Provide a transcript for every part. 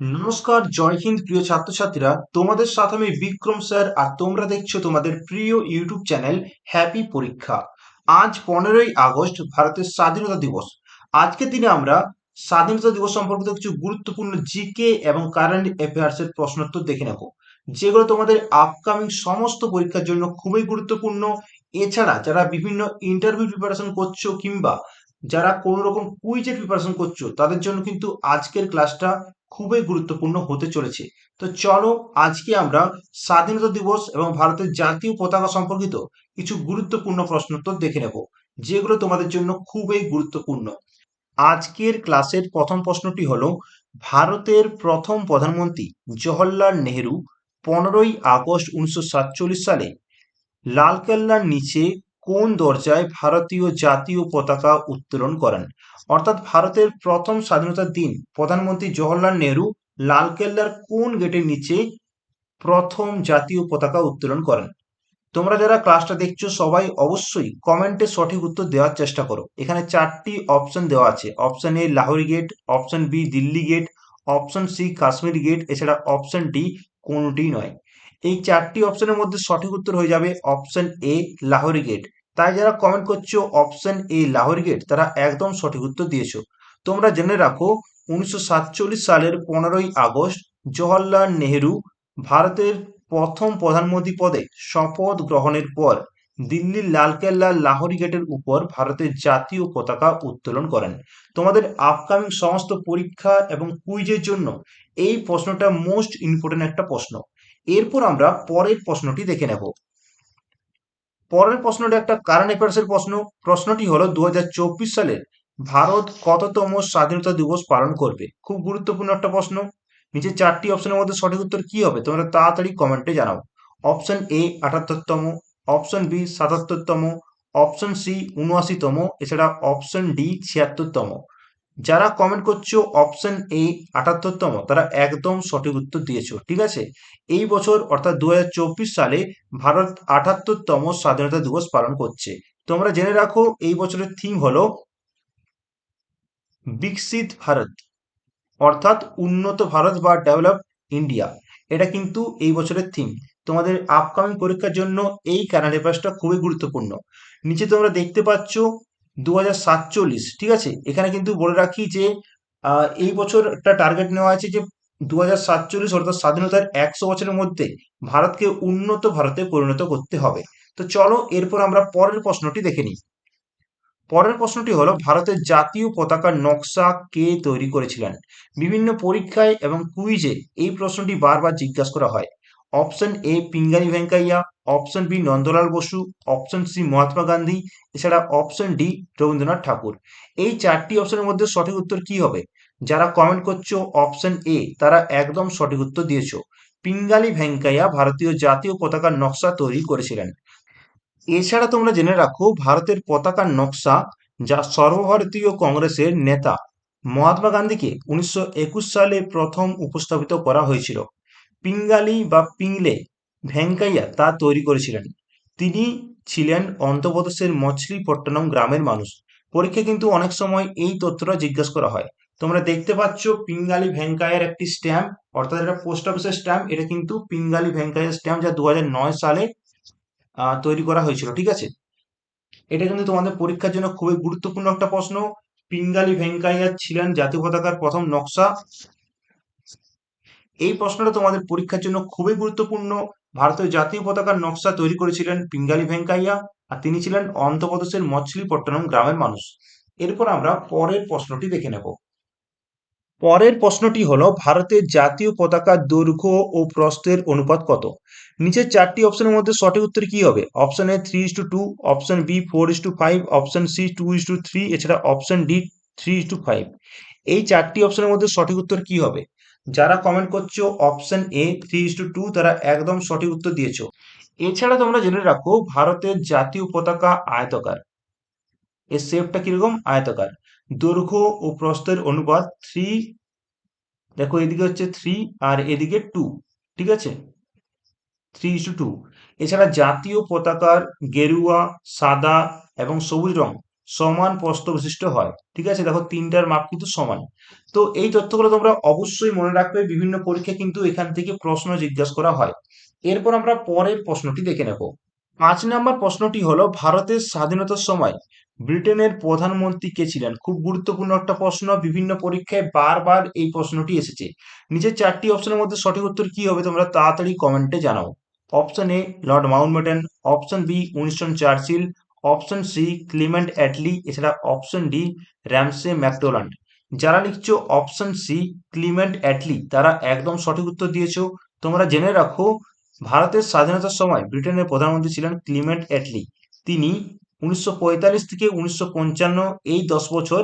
নমস্কার, জয় হিন্দ প্রিয় ছাত্রছাত্রীরা। তোমাদের সাথে আমি বিক্রম স্যার আর তোমরা দেখছ তোমাদের প্রিয় ইউটিউব চ্যানেল হ্যাপি পরীক্ষা। আজ পনেরোই আগস্ট, ভারতের স্বাধীনতা দিবস। আজকের দিনে আমরা স্বাধীনতা দিবস সম্পর্কিত কিছু গুরুত্বপূর্ণ জিকে এবং কারেন্ট অ্যাফেয়ার্স এর প্রশ্নোত্তর দেখে নেব। যেগুলো তোমাদের আপকামিং সমস্ত পরীক্ষার জন্য খুবই গুরুত্বপূর্ণ। এছাড়া যারা বিভিন্ন ইন্টারভিউ প্রিপারেশন করছ কিংবা যারা কোনো রকম কুইজের প্রিপারেশন করছ, তাদের জন্য কিন্তু আজকের ক্লাসটা খুবই গুরুত্বপূর্ণ হতে চলেছে। তো চলো, আজকে আমরা স্বাধীনতা দিবস এবং ভারতের জাতীয় পতাকা সম্পর্কিত কিছু গুরুত্বপূর্ণ প্রশ্ন প্রশ্নোত্তর দেখে নেব, যেগুলো তোমাদের জন্য খুবই গুরুত্বপূর্ণ। আজকের ক্লাসের প্রথম প্রশ্নটি হলো, ভারতের প্রথম প্রধানমন্ত্রী জওহরলাল নেহেরু পনেরোই আগস্ট উনিশশো সাতচল্লিশ সালে লালকেল্লার নিচে কোন দরজায় ভারতীয় জাতীয় পতাকা উত্তোলন করেন? অর্থাৎ ভারতের প্রথম স্বাধীনতার দিন, প্রধানমন্ত্রী জওহরলাল নেহরু লালকেল্লার কোন গেটের নিচে প্রথম জাতীয় পতাকা উত্তোলন করেন? তোমরা যারা ক্লাসটা দেখছ, সবাই অবশ্যই কমেন্টে সঠিক উত্তর দেওয়ার চেষ্টা করো। এখানে চারটি অপশন দেওয়া আছে। Option A Lahori gate, option B Delhi gate, option C Kashmir gate, এছাড়া অপশন ডি কোনটি নয়। এই চারটি অপশনের মধ্যে সঠিক উত্তর হয়ে যাবে অপশন এ লাহোরি গেট। তাই যারা কমেন্ট করছ অপশন এ লাহোরি গেট তারা একদম সঠিক উত্তর দিয়েছ। তোমরা জেনে রাখো, উনিশশো সাতচল্লিশ সালের পনেরোই আগস্ট জওহরলাল নেহেরু ভারতের প্রথম প্রধানমন্ত্রী পদে শপথ গ্রহণের পর দিল্লির লালকেল্লা লাহোরি গেটের উপর ভারতের জাতীয় পতাকা উত্তোলন করেন। তোমাদের আপকামিং সমস্ত পরীক্ষা এবং কুইজের জন্য এই প্রশ্নটা মোস্ট ইম্পর্টেন্ট একটা প্রশ্ন। এরপর আমরা পরের প্রশ্নটি দেখে নেব। পরের প্রশ্নটি একটা কারেন্ট অ্যাফেয়ার্সের প্রশ্ন। প্রশ্নটি হলো দু সালে ভারত কততম স্বাধীনতা দিবস পালন করবে? খুব গুরুত্বপূর্ণ একটা প্রশ্ন। নিচে চারটি অপশনের মধ্যে সঠিক উত্তর কি হবে? তোমরা তাড়াতাড়ি কমেন্টে জানাও। অপশন এ আটাত্তরতম অপশন বি সাতাত্তরতম অপশন সি উনআশিতম, এছাড়া অপশন ডি ছিয়াত্তরতম। যারা কমেন্ট করছ অপশন এ আটাত্তরতম, তারা একদম সঠিক উত্তর দিয়েছ, ঠিক আছে? এই বছর, অর্থাৎ দু হাজার চব্বিশ সালে, ভারত আটাত্তরতম স্বাধীনতা দিবস পালন করছে। তোমরা জেনে রাখো, এই বছরের থিম হলো বিকশিত ভারত, অর্থাৎ উন্নত ভারত বা ডেভেলপ ইন্ডিয়া এটা কিন্তু এই বছরের থিম তোমাদের আপকামিং পরীক্ষার জন্য এই কারেন্ট অ্যাফেয়ার্সটা খুবই গুরুত্বপূর্ণ। নিচে তোমরা দেখতে পাচ্ছ দু ঠিক আছে? এখানে কিন্তু বলে রাখি যে এই বছর একটা টার্গেট নেওয়া আছে যে দু হাজার সাতচল্লিশ অর্থাৎ স্বাধীনতার একশো বছরের মধ্যে ভারতকে উন্নত ভারতে পরিণত করতে হবে। তো চলো, এরপর আমরা পরের প্রশ্নটি দেখে নিই। পরের প্রশ্নটি হলো, ভারতের জাতীয় পতাকার নকশা কে তৈরি করেছিলেন? বিভিন্ন পরীক্ষায় এবং কুইজে এই প্রশ্নটি বারবার জিজ্ঞাসা করা হয়। Option A Pingali Venkayya option B Nandalal Basu option C Mahatma Gandhi এছাড়া অপশন ডি রবীন্দ্রনাথ ঠাকুর এই চারটি অপশনের মধ্যে সঠিক উত্তর কি হবে? যারা কমেন্ট করছ অপশন এ তারা একদম সঠিক উত্তর দিয়েছ। পিঙ্গালি ভেঙ্কাইয়া ভারতীয় জাতীয় পতাকার নকশা তৈরি করেছিলেন। এছাড়া তোমরা জেনে রাখো, ভারতের পতাকার নকশা যা সর্বভারতীয় কংগ্রেসের নেতা মহাত্মা গান্ধীকে উনিশশো একুশ সালে প্রথম উপস্থাপিত করা হয়েছিল। পিঙ্গালি বা পিংলে ভেঙ্কাইয়া তা তৈরি করেছিলেন। তিনি ছিলেন অন্ধ্রপ্রদেশের মছলিপট্টনম গ্রামের মানুষ। পরীক্ষা কিন্তু অনেক সময় এই তথ্যটা জিজ্ঞাসা করা হয়। তোমরা দেখতে পাচ্ছ পিঙ্গালি ভেঙ্কাইয়ার একটি স্ট্যাম্প, অর্থাৎ এটা পোস্ট অফিসের স্ট্যাম্প। এটা কিন্তু পিঙ্গালি ভেঙ্কাইয়ার স্ট্যাম্প যা দু হাজার নয় সালে তৈরি করা হয়েছিল, ঠিক আছে? এটা কিন্তু তোমাদের পরীক্ষার জন্য খুবই গুরুত্বপূর্ণ একটা প্রশ্ন। পিঙ্গালি ভেঙ্কাইয়া ছিলেন জাতীয় পতাকার প্রথম নকশা। এই প্রশ্নটা তোমাদের পরীক্ষার জন্য খুবই গুরুত্বপূর্ণ। ভারতের জাতীয় পতাকার নকশা তৈরি করেছিলেন পিঙ্গালি ভেঙ্কাইয়া আর তিনি ছিলেন অন্ধ্রপ্রদেশের মছলিপট্টনম গ্রামের মানুষ। এরপর আমরা পরের প্রশ্নটি দেখে নেব। পরের প্রশ্নটি হলো, ভারতের জাতীয় পতাকার দৈর্ঘ্য ও প্রস্থের অনুপাত কত? নিচের চারটি অপশনের মধ্যে সঠিক উত্তর কি হবে? Option A three is to two option B four is to five option C two is to three এছাড়া option D three is to five এই চারটি অপশনের মধ্যে সঠিক উত্তর কি হবে? যারা কমেন্ট করছ option A three is to two তারা একদম সঠিক উত্তর দিয়েছ। এছাড়া তোমরা জেনে রাখো, ভারতের জাতীয় পতাকা আয়তকার। এর শেপটা কীরকম? আয়তকার। দৈর্ঘ্য ও প্রস্থের অনুপাত থ্রি দেখো এদিকে হচ্ছে থ্রি আর এদিকে টু ঠিক আছে? থ্রি ইস টু টু এছাড়া জাতীয় পতাকার গেরুয়া, সাদা এবং সবুজ রং সমান প্রস্থ বিশিষ্ট হয়। ঠিক আছে? দেখো, তিনটার মাপ কিন্তু সমান। তো এই তথ্যগুলো তোমরা অবশ্যই মনে রাখবে, বিভিন্ন পরীক্ষা কিন্তু এখান থেকে প্রশ্ন জিজ্ঞাসা করা হয়। এরপর আমরা পরের প্রশ্নটি দেখে নেব। পাঁচ নম্বর প্রশ্নটি হলো, ভারতের স্বাধীনতার সময় ব্রিটেনের প্রধানমন্ত্রী কে ছিলেন? খুব গুরুত্বপূর্ণ একটা প্রশ্ন, বিভিন্ন পরীক্ষায় বারবার এই প্রশ্নটি এসেছে। নিচের চারটি অপশনের মধ্যে সঠিক উত্তর কি হবে তোমরা তাড়াতাড়ি কমেন্টে জানাও। Option A, Lord Mountbatten, option B, Winston Churchill option C Clement Attlee এছাড়া অপশন ডি র্যামসে ম্যাকডোনাল্ড যারা লিখছো অপশন সি ক্লিমেন্ট অ্যাটলি তারা একদম সঠিক উত্তর দিয়েছ। তোমরা জেনে রাখো, ভারতের স্বাধীনতার সময় ব্রিটেনের প্রধানমন্ত্রী ছিলেন ক্লিমেন্ট অ্যাটলি তিনি উনিশশো পঁয়তাল্লিশ থেকে উনিশশো পঞ্চান্ন এই দশ বছর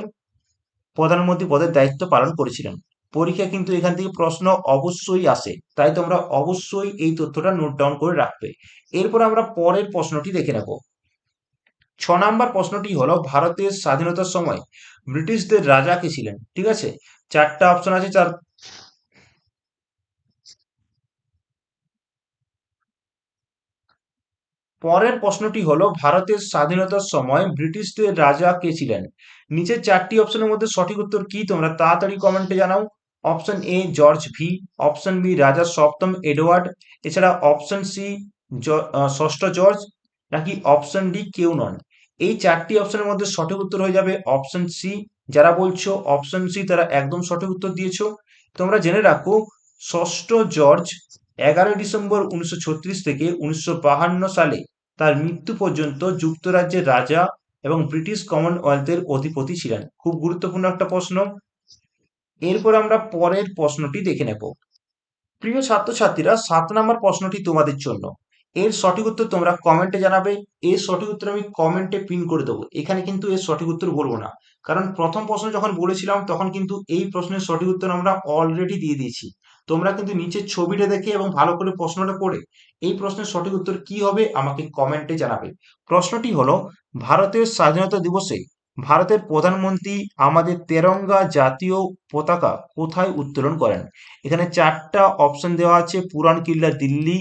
প্রধানমন্ত্রী পদের দায়িত্ব পালন করেছিলেন। পরীক্ষা কিন্তু এখান থেকে প্রশ্ন অবশ্যই আসে, তাই তোমরা অবশ্যই এই তথ্যটা নোট ডাউন করে রাখবে। এরপর আমরা পরের প্রশ্নটি দেখে নেব। ছ নাম্বার প্রশ্নটি হলো, ভারতের স্বাধীনতার সময় ব্রিটিশদের রাজা কে ছিলেন? ঠিক আছে? চারটা অপশন আছে, চার পরের প্রশ্নটি হলো, ভারতের স্বাধীনতার সময় ব্রিটিশদের রাজা কে ছিলেন? নিচের চারটি অপশনের মধ্যে সঠিক উত্তর কি তোমরা তাড়াতাড়ি কমেন্টে জানাও। Option A George V option B রাজা সপ্তম এডওয়ার্ড, এছাড়া অপশন সি ষষ্ঠ জর্জ নাকি অপশন ডি কেউ নন। এই চারটি অপশনের মধ্যে সঠিক উত্তর হয়ে যাবে অপশন সি যারা বলছো অপশন সি তারা একদম সঠিক উত্তর দিয়েছ। তোমরা জেনে রাখো, ষষ্ঠ জর্জ এগারোই ডিসেম্বর উনিশশো ছত্রিশ থেকে উনিশশো সালে তার মৃত্যু পর্যন্ত যুক্তরাজ্যের রাজা এবং ব্রিটিশ কমনওয়েলথের অধিপতি ছিলেন। খুব গুরুত্বপূর্ণ একটা প্রশ্ন। এরপর আমরা পরের প্রশ্নটি দেখে নেব। প্রিয় ছাত্রছাত্রীরা, সাত নম্বর প্রশ্নটি তোমাদের জন্য। এর সঠিক উত্তর তোমরা কমেন্টে জানাবে। এর সঠিক উত্তর আমি কমেন্টে পিন করে দেবো। এখানে কিন্তু এর সঠিক উত্তর বলব না। কারণ প্রথম প্রশ্ন যখন বলেছিলাম, তখন কিন্তু এই প্রশ্নের সঠিক উত্তর আমরা অলরেডি দিয়ে দিয়েছি। তোমরা কিন্তু নিচের ছবিটা দেখে এবং ভালো করে প্রশ্নটা পড়ে, এই প্রশ্নের সঠিক উত্তর কি হবে আমাকে কমেন্টে জানাবে। প্রশ্নটি হলো ভারতের স্বাধীনতা দিবসে ভারতের প্রধানমন্ত্রী আমাদের তেরঙ্গা জাতীয় পতাকা কোথায় উত্তোলন করেন? এখানে চারটা অপশন দেওয়া আছে, পুরান, কিল্লা, দিল্লি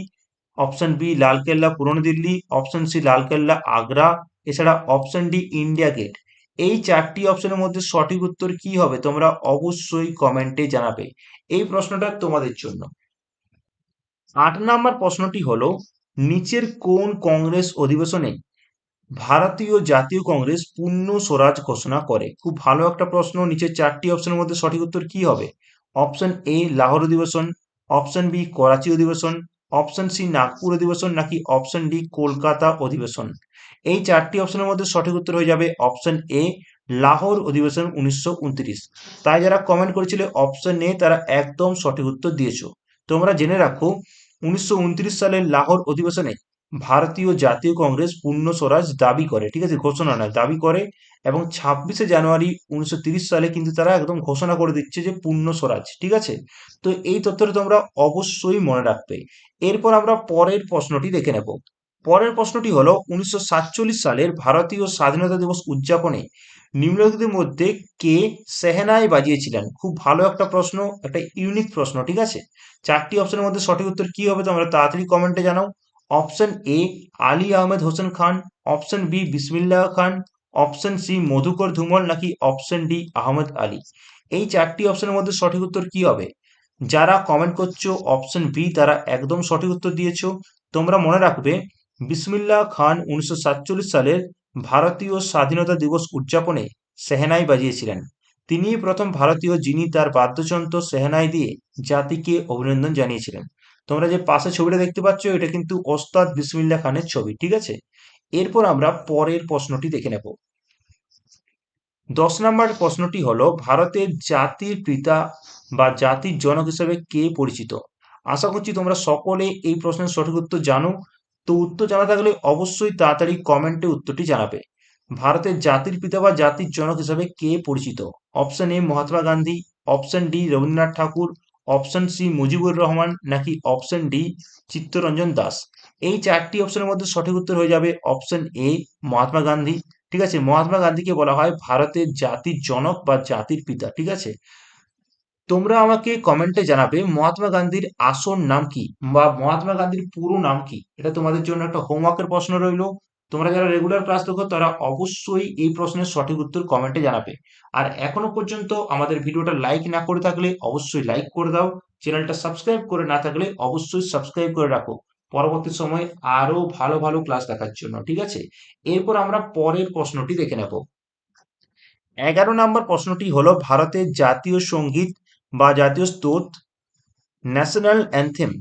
অপশন বি লালকেল্লা পুরনো দিল্লি অপশন সি লালকেল্লা আগ্রা এছাড়া অপশন ডি ইন্ডিয়া গেট এই চারটি অপশনের মধ্যে সঠিক উত্তর কি হবে তোমরা অবশ্যই কমেন্টে জানাবে। এই প্রশ্নটা তোমাদের জন্য। আট নম্বর প্রশ্নটি হলো, নিচের কোন কংগ্রেস অধিবেশনে ভারতীয় জাতীয় কংগ্রেস পূর্ণ স্বরাজ ঘোষণা করে? খুব ভালো একটা প্রশ্ন, নিচের চারটি অপশনের মধ্যে সঠিক উত্তর কি হবে? অপশন এ লাহোর অধিবেশন. অপশন বি করাচি অধিবেশন. অপশন সি নাগপুর অধিবেশন নাকি অপশন ডি কলকাতা অধিবেশন এই চারটি অপশনের মধ্যে সঠিক উত্তর হয়ে যাবে অপশন এ লাহোর অধিবেশন উনিশশো উনত্রিশ। তাই যারা কমেন্ট করেছিল অপশন এ তারা একদম সঠিক উত্তর দিয়েছ। তোমরা জেনে রাখো, উনিশশো সালের লাহোর অধিবেশনে ভারতীয় জাতীয় কংগ্রেস পূর্ণ স্বরাজ দাবি করে, ঠিক আছে? ঘোষণা নয়, দাবি করে এবং ছাব্বিশে জানুয়ারি উনিশশো সালে কিন্তু তারা একদম ঘোষণা করে দিচ্ছে যে পূর্ণ স্বরাজ, ঠিক আছে? তো এই তথ্যটা তোমরা অবশ্যই মনে রাখবে। এরপর আমরা পরের প্রশ্নটি দেখে নেব। পরের প্রশ্নটি হলো, উনিশশো সাতচল্লিশ সালের ভারতীয় স্বাধীনতা দিবস উদযাপনে নিম্নলিখিতের মধ্যে কে সেহেনায় বাজিয়েছিলেন? খুব ভালো একটা প্রশ্ন, একটা ইউনিক প্রশ্ন, ঠিক আছে? চারটি অপশনের মধ্যে সঠিক উত্তর কি হবে তোমরা তাড়াতাড়ি কমেন্টে জানাও। Option A Ali Ahmed Hossain Khan option B Bismillah Khan option C মধুকর ধুমল নাকি অপশন ডি আহমেদ আলী এই চারটি অপশনের মধ্যে সঠিক উত্তর কি হবে? যারা কমেন্ট করছ অপশন বি তারা একদম সঠিক উত্তর দিয়েছ। তোমরা মনে রাখবে বিসমিল্লাহ খান উনিশশো সাতচল্লিশ সালের ভারতীয় স্বাধীনতা দিবস উদযাপনে সেহেনাই বাজিয়েছিলেন। তিনি প্রথম ভারতীয় যিনি তার বাদ্যযন্ত্র সেহেনাই দিয়ে জাতিকে অভিনন্দন জানিয়েছিলেন। তোমরা যে পাশে ছবিটা দেখতে পাচ্ছ, এটা কিন্তু ওস্তাদ বিসমিল্লা খানের ছবি, ঠিক আছে? এরপর আমরা পরের প্রশ্নটি দেখে নেব। দশ নম্বর প্রশ্নটি হলো, ভারতের জাতির পিতা বা জাতির জনক হিসেবে কে পরিচিত? আশা করছি তোমরা সকলে এই প্রশ্নের সঠিক উত্তর জানো। তো উত্তর জানা থাকলে অবশ্যই তাড়াতাড়ি কমেন্টে উত্তরটি জানাবে। ভারতের জাতির পিতা বা জাতির জনক হিসেবে কে পরিচিত? Option A Mahatma Gandhi, option D Rabindranath Thakur option C Mujibur Rahman নাকি অপশন ডি চিত্তরঞ্জন দাস? এই চারটি অপশনের মধ্যে সঠিক উত্তর হয়ে যাবে অপশন এ মহাত্মা গান্ধী। ঠিক আছে? মহাত্মা গান্ধীকে বলা হয় ভারতের জাতির জনক বা জাতির পিতা। ঠিক আছে? তোমরা আমাকে কমেন্টে জানাবে মহাত্মা গান্ধীর আসল নাম কি বা মহাত্মা গান্ধীর পুরো নাম কি? এটা তোমাদের জন্য একটা হোমওয়ার্কের প্রশ্ন রইল। তোমরা যারা রেগুলার ক্লাস দেখো, তারা অবশ্যই এই প্রশ্নের সঠিক উত্তর কমেন্টে জানাবে। আর এখনও পর্যন্ত আমাদের ভিডিওটা লাইক না করে থাকলে অবশ্যই লাইক করে দাও। চ্যানেলটা সাবস্ক্রাইব করে না থাকলে অবশ্যই সাবস্ক্রাইব করে রাখো। পরবর্তী সময় আরও ভালো ভালো ক্লাস দেখার জন্য, ঠিক আছে? এরপর আমরা পরের প্রশ্নটি দেখে নেব। এগারো নম্বর প্রশ্নটি হলো, ভারতের জাতীয় সংগীত বা জাতীয় স্তোত ন্যাশনাল অ্যান্থেম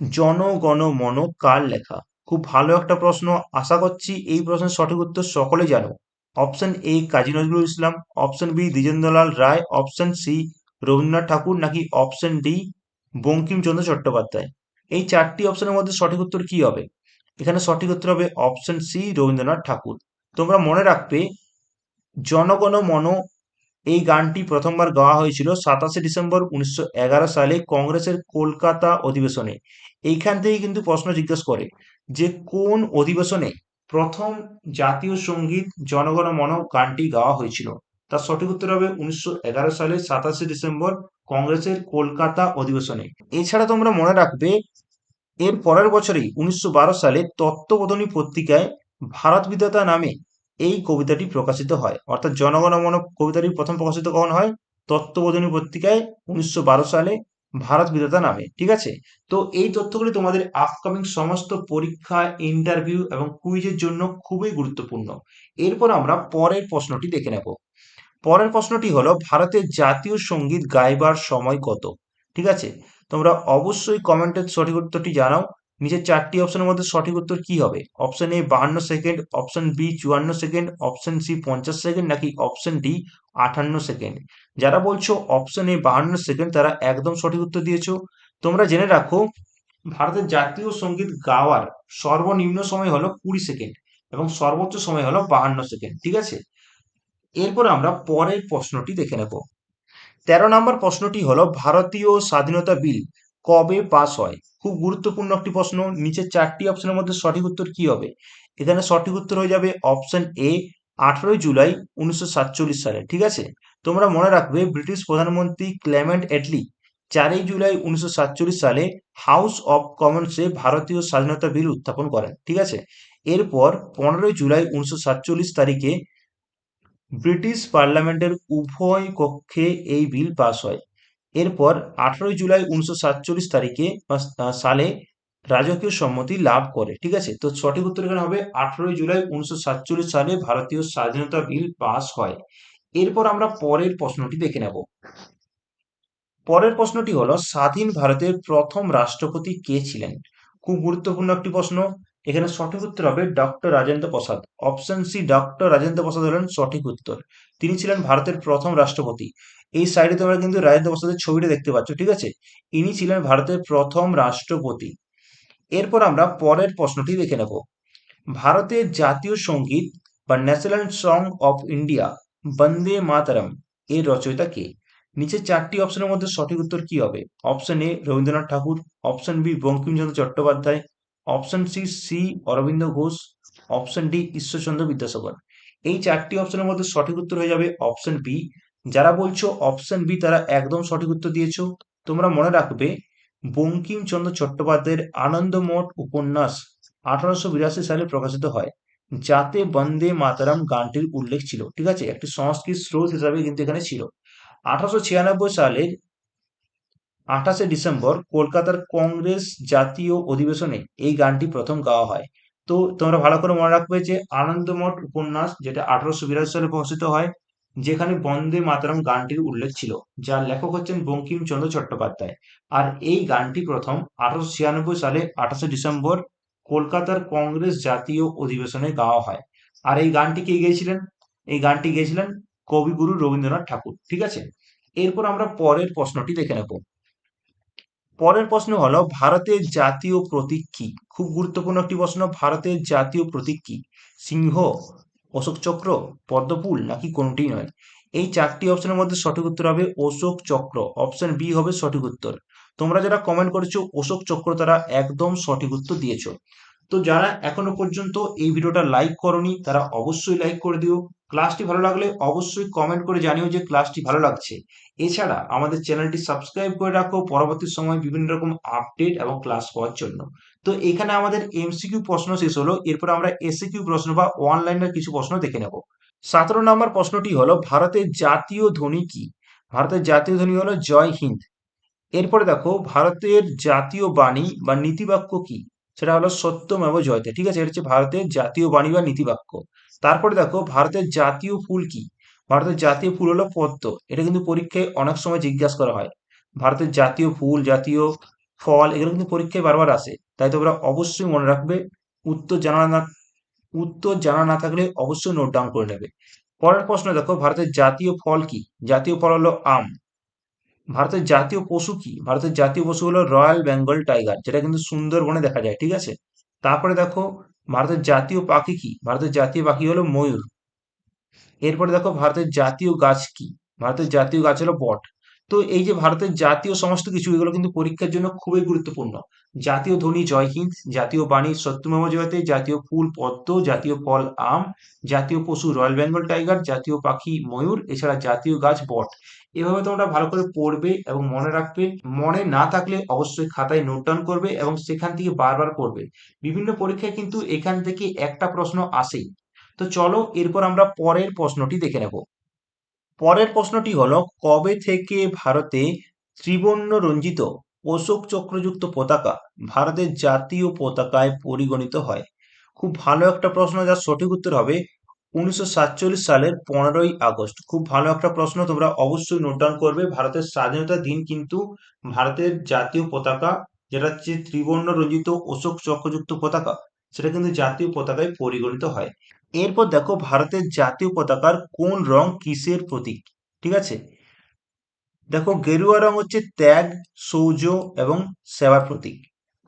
জনগণ মন কার লেখা? খুব ভালো একটা প্রশ্ন। আশা করছি এই প্রশ্নের সঠিক উত্তর সকলে জানো। Option A Kazi Nazrul Islam. Option B Dwijendralal Roy. Option C Rabindranath Thakur নাকি অপশন ডি বঙ্কিমচন্দ্র চট্টোপাধ্যায়। এই চারটি অপশনের মধ্যে সঠিক উত্তর কি হবে? এখানে সঠিক উত্তর হবে অপশন সি রবীন্দ্রনাথ ঠাকুর। তোমরা মনে রাখবে, জনগণ মন এই গানটি প্রথমবার গাওয়া হয়েছিল সাতাশে ডিসেম্বর উনিশশো এগারো সালে কংগ্রেসের কলকাতা অধিবেশনে। এইখান থেকে কিন্তু প্রশ্ন জিজ্ঞেস করে। যে কোন অধিবেশনে প্রথম জাতীয় সংগীত জনগণ মন গানটি গাওয়া হয়েছিল? তার সঠিক উত্তর হবে উনিশশো সালে সাতাশে ডিসেম্বর কংগ্রেসের কলকাতা অধিবেশনে। এছাড়া তোমরা মনে রাখবে, এর পরের বছরেই উনিশশো সালে তত্ত্ববোধনী পত্রিকায় ভারত বিধাতা নামে এই কবিতাটি প্রকাশিত হয়। অর্থাৎ জনগণ মন কবিতাটি প্রথম প্রকাশিত কখন হয়? তত্ত্ববোধনী পত্রিকায় উনিশশো বারো সালে ভারত বিধাতা নামে ঠিক আছে? তো এই তথ্যগুলি তোমাদের আপকামিং সমস্ত পরীক্ষা ইন্টারভিউ এবং কুইজের জন্য খুবই গুরুত্বপূর্ণ। এরপর আমরা পরের প্রশ্নটি দেখে নেব। পরের প্রশ্নটি হলো, ভারতের জাতীয় সংগীত গাইবার সময় কত? ঠিক আছে? তোমরা অবশ্যই কমেন্টের সঠিক উত্তরটি জানাও। নিচের চারটি অপশনের মধ্যে সঠিক উত্তর কি হবে? অপশন এ বাহান্ন সেকেন্ড অপশন বি চুয়ান্ন সেকেন্ড অপশন সি পঞ্চাশ সেকেন্ড নাকি অপশন ডি আটান্ন সেকেন্ড যারা বলছো অপশন এ বাহান্ন সেকেন্ড তারা একদম সঠিক উত্তর দিয়েছ। তোমরা জেনে রাখো, ভারতের জাতীয় সংগীত গাওয়ার সর্বনিম্ন সময় হলো কুড়ি সেকেন্ড এবং সর্বোচ্চ সময় হলো বাহান্ন সেকেন্ড ঠিক আছে? এরপর আমরা পরের প্রশ্নটি দেখে নেব। তেরো নম্বর প্রশ্নটি হলো ভারতীয় স্বাধীনতা বিল কবে পাস হয়? খুব গুরুত্বপূর্ণ একটি প্রশ্ন। নিচে চারটি অপশনের মধ্যে সঠিক উত্তর কি হবে? এখানে সঠিক উত্তর হয়ে যাবে অপশন এ আঠারোই জুলাই উনিশশো সাতচল্লিশ সালে, ঠিক আছে? তোমরা মনে রাখবে ব্রিটিশ প্রধানমন্ত্রী ক্লেমেন্ট এটলি চারই জুলাই উনিশশো সাতচল্লিশ সালে হাউস অব কমন্সে ভারতীয় স্বাধীনতা বিল উত্থাপন করেন, ঠিক আছে? এরপর পনেরোই জুলাই উনিশশো সাতচল্লিশ তারিখে ব্রিটিশ পার্লামেন্টের উভয় কক্ষে এই বিল পাস হয়। এরপর আঠারোই জুলাই উনিশশো সাতচল্লিশ তারিখে সালে রাজকীয় সম্মতি লাভ করে, ঠিক আছে? তো সঠিক উত্তর এখানে হবে আঠারোই জুলাই উনিশশো সাতচল্লিশ সালে ভারতীয় স্বাধীনতা বিল পাস হয়। এরপর আমরা পরের প্রশ্নটি দেখে নেব। পরের প্রশ্নটি হলো, স্বাধীন ভারতের প্রথম রাষ্ট্রপতি কে ছিলেন? খুব গুরুত্বপূর্ণ একটি প্রশ্ন। এখানে সঠিক উত্তর হবে doctor Rajendra Prasad. Option C, doctor Rajendra Prasad হলেন সঠিক উত্তর। তিনি ছিলেন ভারতের প্রথম রাষ্ট্রপতি। এই সাইডে তোমরা কিন্তু রাজেন্দ্র প্রসাদের ছবিটা দেখতে পাচ্ছ, ঠিক আছে? ইনি ছিলেন ভারতের প্রথম রাষ্ট্রপতি। এরপর আমরা পরের প্রশ্নটি দেখে নেব। ভারতের জাতীয় সংগীত বা national song of India Vande Mataram এর রচয়িতা কে? নিচে চারটি অপশনের মধ্যে সঠিক উত্তর কি হবে? Option A Rabindranath Thakur option B Bankimchandra Chattopadhyay option C C Aurobindo Ghosh option D Ishwarchandra Vidyasagar. এই চারটি অপশনের মধ্যে সঠিক উত্তর হয়ে যাবে অপশন বি যারা বলছো অপশন বি তারা একদম সঠিক উত্তর দিয়েছ। তোমরা মনে রাখবে, বঙ্কিমচন্দ্র চট্টোপাধ্যায়ের আনন্দমঠ উপন্যাস আঠারোশো বিরাশি সালে প্রকাশিত হয়, যাতে বন্দে মাতারাম গানটির উল্লেখ ছিল। ঠিক আছে? একটি সংস্কৃত স্রোত হিসাবে কিন্তু এখানে ছিল। আঠারোশো ছিয়ানব্বই সালের আঠাশে ডিসেম্বর কলকাতার কংগ্রেস জাতীয় অধিবেশনে এই গানটি প্রথম গাওয়া হয়। তো তোমরা ভালো করে মনে রাখবে যে আনন্দমঠ উপন্যাস যেটা আঠারোশো বিরাশি সালে প্রকাশিত হয় যেখানে বন্দে মাতরম গানটির উল্লেখ ছিল, যার লেখক হচ্ছেন বঙ্কিমচন্দ্র চট্টোপাধ্যায়। আর এই গানটি প্রথম আঠারোশো ছিয়ানব্বই সালে আঠাশে ডিসেম্বর কলকাতার কংগ্রেস জাতীয় অধিবেশনে গাওয়া হয়। আর এই গানটি কে গেয়েছিলেন? এই গানটি গেয়েছিলেন কবিগুরু রবীন্দ্রনাথ ঠাকুর, ঠিক আছে? এরপর আমরা পরের প্রশ্নটি দেখে নেব। পরের প্রশ্ন হলো, ভারতের জাতীয় প্রতীক কি? খুব গুরুত্বপূর্ণ একটি প্রশ্ন, ভারতের জাতীয় প্রতীক কি? সিংহ অশোক চক্র পদ্মপুল নাকি কোনটি নয়? এই চারটি অপশনের মধ্যে সঠিক উত্তর হবে অশোক চক্র। অপশন বি হবে সঠিক উত্তর। তোমরা যারা কমেন্ট করেছ, অশোক চক্র তারা একদম সঠিক উত্তর দিয়েছ। তো যারা এখনও পর্যন্ত এই ভিডিওটা লাইক করনি, তারা অবশ্যই লাইক করে দিও। ক্লাসটি ভালো লাগলে অবশ্যই কমেন্ট করে জানিও যে ক্লাসটি ভালো লাগছে। এছাড়া আমাদের চ্যানেলটি সাবস্ক্রাইব করে রাখো পরবর্তী সময় বিভিন্ন রকম আপডেট এবং ক্লাস পাওয়ার জন্য। তো এখানে আমাদের এমসিকিউ প্রশ্ন শেষ হলো, এরপর আমরা এসিকিউ প্রশ্ন বা অনলাইনের কিছু প্রশ্ন দেখে নেব। সতেরো নম্বর প্রশ্নটি হলো, ভারতের জাতীয় ধ্বনি কি? ভারতের জাতীয় ধ্বনি হলো জয় হিন্দ। এরপরে দেখো, ভারতের জাতীয় বাণী বা নীতিবাক্য কি? সেটা হলো সত্যমেব জয়তে। ঠিক আছে, এটা হচ্ছে ভারতের জাতীয় বাণী বা নীতিবাক্য তারপরে দেখো ভারতের জাতীয় ফুল কি? ভারতের জাতীয় ফুল হলো পদ্ম। এটা কিন্তু পরীক্ষায় অনেক সময় জিজ্ঞাসা করা হয়। ভারতের জাতীয় ফুল, জাতীয় ফল, এগুলো কিন্তু পরীক্ষায় বারবার আসে। তাই তোমরা অবশ্যই মনে রাখবে, উত্তর জানা না, উত্তর জানা না থাকলে অবশ্যই নোট ডাউন করে নেবে। পরের প্রশ্ন দেখো, ভারতের জাতীয় ফল কি? জাতীয় ফল হলো আম। ভারতের জাতীয় পশু কি? ভারতের জাতীয় পশু হলো রয়্যাল বেঙ্গল টাইগার, যেটা কিন্তু সুন্দরবনে দেখা যায়, ঠিক আছে? তারপরে দেখো ভারতের জাতীয় পাখি কি? ভারতের জাতীয় পাখি হলো ময়ূর। এরপরে দেখো ভারতের জাতীয় গাছ কি? ভারতের জাতীয় গাছ হলো বট। তো এই যে ভারতের জাতীয় সমস্ত কিছু, এগুলো কিন্তু পরীক্ষার জন্য খুবই গুরুত্বপূর্ণ। জাতীয় ধ্বনি জয় হিন্দ জাতীয় বাণী সত্যমেব জয়তে, জাতীয় ফুল পদ্ম, জাতীয় ফল আম, জাতীয় পশু রয়্যাল বেঙ্গল টাইগার, জাতীয় পাখি ময়ূর, এছাড়া জাতীয় গাছ বট। এভাবে তোমরা ভালো করে পড়বে এবং মনে রাখবে, মনে না থাকলে অবশ্যই খাতায় নোট ডাউন করবে এবং সেখান থেকে বারবার পড়বে। বিভিন্ন পরীক্ষায় কিন্তু এখান থেকে একটা প্রশ্ন আসেই। তো চলো এরপর আমরা পরের প্রশ্নটি দেখে নেব। পরের প্রশ্নটি হলো, কবে থেকে ভারতে ত্রিবর্ণ রঞ্জিত অশোক চক্রযুক্ত পতাকা ভারতের জাতীয় পতাকায় পরিগণিত হয়? খুব ভালো একটা প্রশ্ন, যার সঠিক উত্তর হবে উনিশশো সাতচল্লিশ সালের পনেরোই আগস্ট। খুব ভালো একটা প্রশ্ন, তোমরা অবশ্যই নোট ডাউন করবে। ভারতের স্বাধীনতার দিন কিন্তু ভারতের জাতীয় পতাকা, যেটা হচ্ছে ত্রিবর্ণ রঞ্জিত অশোক চক্রযুক্ত পতাকা, সেটা কিন্তু জাতীয় পতাকায় পরিগণিত হয়। এরপর দেখো ভারতের জাতীয় পতাকার কোন রং কিসের প্রতীক, ঠিক আছে? দেখো গেরুয়া রং হচ্ছে ত্যাগ শৌর্য এবং সেবার প্রতীক।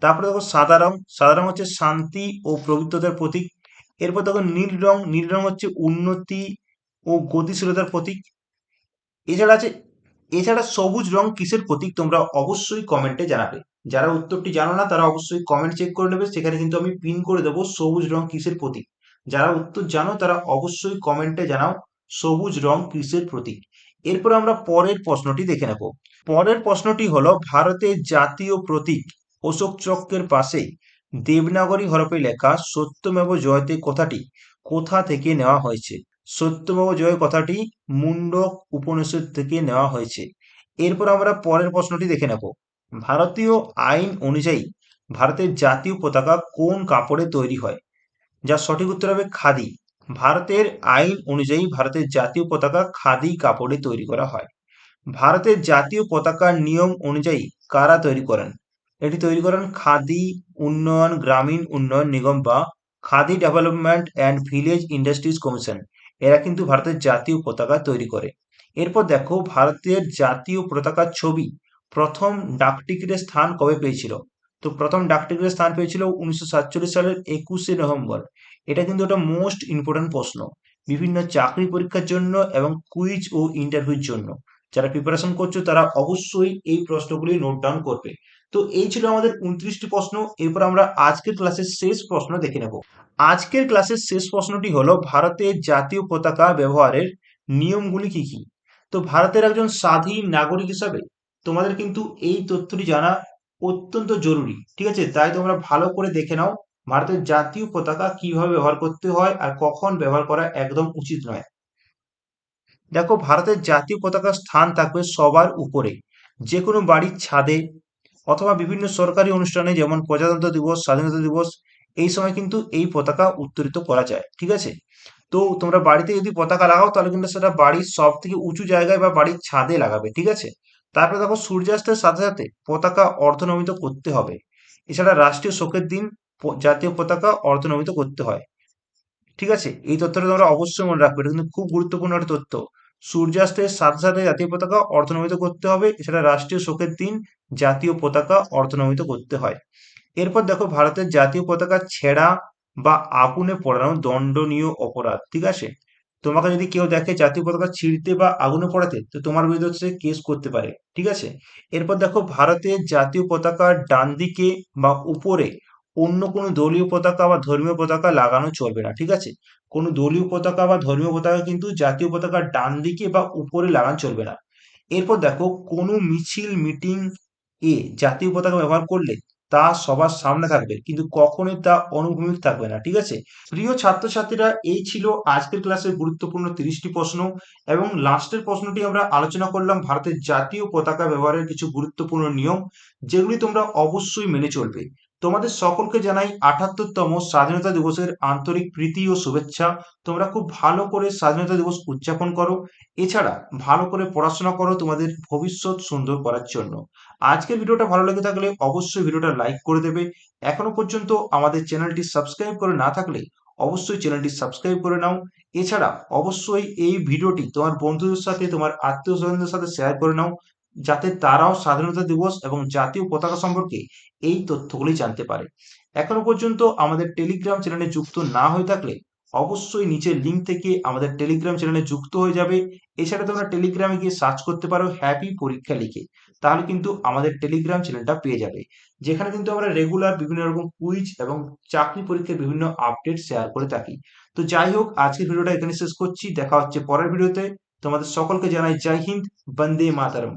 তারপরে দেখো সাদা রং সাদা রং হচ্ছে শান্তি ও পবিত্রতার প্রতীক। এরপর দেখো নীল রং নীল রং হচ্ছে উন্নতি ও গতিশীলতার প্রতীক। এছাড়া আছে, এছাড়া সবুজ রং কিসের প্রতীক তোমরা অবশ্যই কমেন্টে জানাবে। যারা উত্তরটি জানো না, তারা অবশ্যই কমেন্ট চেক করে নেবে। সেখানে কিন্তু আমি পিন করে দেবো সবুজ রং কিসের প্রতীক। যারা উত্তর জানো, তারা অবশ্যই কমেন্টে জানাও সবুজ রং কিসের প্রতীক। এরপর আমরা পরের প্রশ্নটি দেখে নেব। পরের প্রশ্নটি হলো, ভারতের জাতীয় প্রতীক অশোক চক্রের পাশে দেবনাগরী হরফে লেখা সত্যমেব জয়তে কথাটি কোথা থেকে নেওয়া হয়েছে? সত্যমেব জয় কথাটি মুন্ডক উপনিষদ থেকে নেওয়া হয়েছে। এরপর আমরা পরের প্রশ্নটি দেখে নেব। ভারতীয় আইন অনুযায়ী ভারতের জাতীয় পতাকা কোন কাপড়ে তৈরি হয়? যা সঠিক উত্তর হবে খাদি। ভারতের আইন অনুযায়ী ভারতের জাতীয় পতাকা খাদি কাপড়ে তৈরি করা হয়। ভারতের জাতীয় পতাকার নিয়ম অনুযায়ী কারা তৈরি করেন? এটি তৈরি করেন খাদি উন্নয়ন গ্রামীণ উন্নয়ন নিগম বা Khadi development and village industries commission. এরা কিন্তু ভারতের জাতীয় পতাকা তৈরি করে। এরপর দেখো ভারতের জাতীয় পতাকার ছবি। প্রথম ডাকটিকিটের স্থান কবে পেয়েছিল? তো প্রথম ডাকটিকিটের স্থান পেয়েছিল উনিশশো সাতচল্লিশ সালের একুশে নভেম্বর। এটা কিন্তু একটা মোস্ট ইম্পর্টেন্ট প্রশ্ন। বিভিন্ন চাকরি পরীক্ষার জন্য এবং কুইজ ও ইন্টারভিউর জন্য। যারা প্রিপারেশন করছ তারা অবশ্যই এই প্রশ্নগুলি নোট ডাউন করবে। তো এই ছিল আমাদের উনত্রিশটি প্রশ্ন। এরপর আমরা আজকের ক্লাসের শেষ প্রশ্ন দেখে নেব। আজকের ক্লাসের শেষ প্রশ্নটি হলো ভারতের জাতীয় পতাকা ব্যবহারের নিয়মগুলি কি কি? তো ভারতের একজন স্বাধীন নাগরিক হিসাবে তোমাদের কিন্তু এই তথ্যটি জানা অত্যন্ত জরুরি, ঠিক আছে? তাই তোমরা ভালো করে দেখে নাও, ভারতের জাতীয় পতাকা কীভাবে ব্যবহার করতে হয় আর কখন ব্যবহার করা একদম উচিত নয়। দেখো, ভারতের জাতীয় পতাকার স্থান থাকবে সবার উপরে যে কোনো বাড়ির ছাদে অথবা বিভিন্ন সরকারি অনুষ্ঠানে যেমন প্রজাতন্ত্র দিবস, স্বাধীনতা দিবস, এই সময় কিন্তু এই পতাকা উত্তোলিত করা যায়, ঠিক আছে? তো তোমরা বাড়িতে যদি পতাকা লাগাও, তাহলে কিন্তু সেটা বাড়ির সব থেকে উঁচু জায়গায় বা বাড়ির ছাদে লাগাবে, ঠিক আছে? তারপরে দেখো সূর্যাস্তের সাথে সাথে পতাকা অর্ধনমিত করতে হবে। এছাড়া রাষ্ট্রীয় শোকের দিন জাতীয় পতাকা অর্ধনমিত করতে হয়, ঠিক আছে? এই তথ্যটা তোমরা অবশ্যই মনে রাখবে, এটা কিন্তু খুব গুরুত্বপূর্ণ একটা তথ্য। সূর্যাস্তের সাথে সাথে জাতীয় পতাকা অর্ধনমিত করতে হবে। এছাড়া রাষ্ট্রীয় শোকের দিন জাতীয় পতাকা অর্ধনমিত করতে হয়। এরপর দেখো ভারতের জাতীয় পতাকা ছেঁড়া বা আগুনে পোড়ানো দণ্ডনীয় অপরাধ, ঠিক আছে? তোমাকে যদি কেউ দেখে জাতীয় পতাকা ছিঁড়তে বা আগুনে পড়াতে, তো তোমার বিরুদ্ধে কেস করতে পারে, ঠিক আছে? এরপর দেখো ভারতের জাতীয় পতাকার ডান দিকে বা উপরে অন্য কোনো দলীয় পতাকা বা ধর্মীয় পতাকা লাগানো চলবে না, ঠিক আছে? কোনো দলীয় পতাকা বা ধর্মীয় পতাকা কিন্তু জাতীয় পতাকার ডান দিকে বা উপরে লাগান চলবে না। এরপর দেখো, কোনো মিছিল, মিটিং এ জাতীয় পতাকা ব্যবহার করলে তা সবার সামনে থাকবে, কিন্তু কখনোই তা অনুভূমিক থাকবে না, ঠিক আছে? প্রিয় ছাত্রছাত্রীরা, এই ছিল আজকের ক্লাসের গুরুত্বপূর্ণ তিরিশটি প্রশ্ন এবং লাস্টের প্রশ্নটি আমরা আলোচনা করলাম ভারতের জাতীয় পতাকা ব্যবহারের কিছু গুরুত্বপূর্ণ নিয়ম, যেগুলি তোমরা অবশ্যই মেনে চলবে। তোমাদের সকলকে জানাই আটাত্তরতম স্বাধীনতা দিবসের আন্তরিক প্রীতি ও শুভেচ্ছা। তোমরা খুব ভালো করে স্বাধীনতা দিবস উদযাপন করো। এছাড়া ভালো করে পড়াশোনা করো তোমাদের ভবিষ্যৎ সুন্দর করার জন্য। আজকের ভিডিওটা ভালো লেগে থাকলে অবশ্যই ভিডিওটা লাইক করে দেবে। এখনও পর্যন্ত আমাদের চ্যানেলটি সাবস্ক্রাইব করে না থাকলে অবশ্যই চ্যানেলটি সাবস্ক্রাইব করে নাও। এছাড়া অবশ্যই এই ভিডিওটি তোমার বন্ধুদের সাথে, তোমার আত্মীয় স্বজনদের সাথে শেয়ার করে নাও। যাতে তারাও স্বাধীনতা দিবস এবং জাতীয় পতাকা সম্পর্কে এই তথ্যগুলি জানতে পারে। এখনও পর্যন্ত আমাদের টেলিগ্রাম চ্যানেলে যুক্ত না হয়ে থাকলে অবশ্যই নিচের লিঙ্ক থেকে আমাদের টেলিগ্রাম চ্যানেলে যুক্ত হয়ে যাবে। এছাড়া তোমরা টেলিগ্রামে গিয়ে সার্চ করতে পারো হ্যাপি পরীক্ষা লিখে। তাহলে কিন্তু আমাদের টেলিগ্রাম চ্যানেলটা পেয়ে যাবে। যেখানে কিন্তু আমরা রেগুলার বিভিন্ন রকম কুইজ এবং চাকরি পরীক্ষার বিভিন্ন আপডেট শেয়ার করে থাকি। তো যাই হোক, আজকের ভিডিওটা এখানে শেষ করছি। দেখা হচ্ছে পরের ভিডিওতে। তোমাদের সকলকে জানাই জয় হিন্দ, বন্দে মাতারম।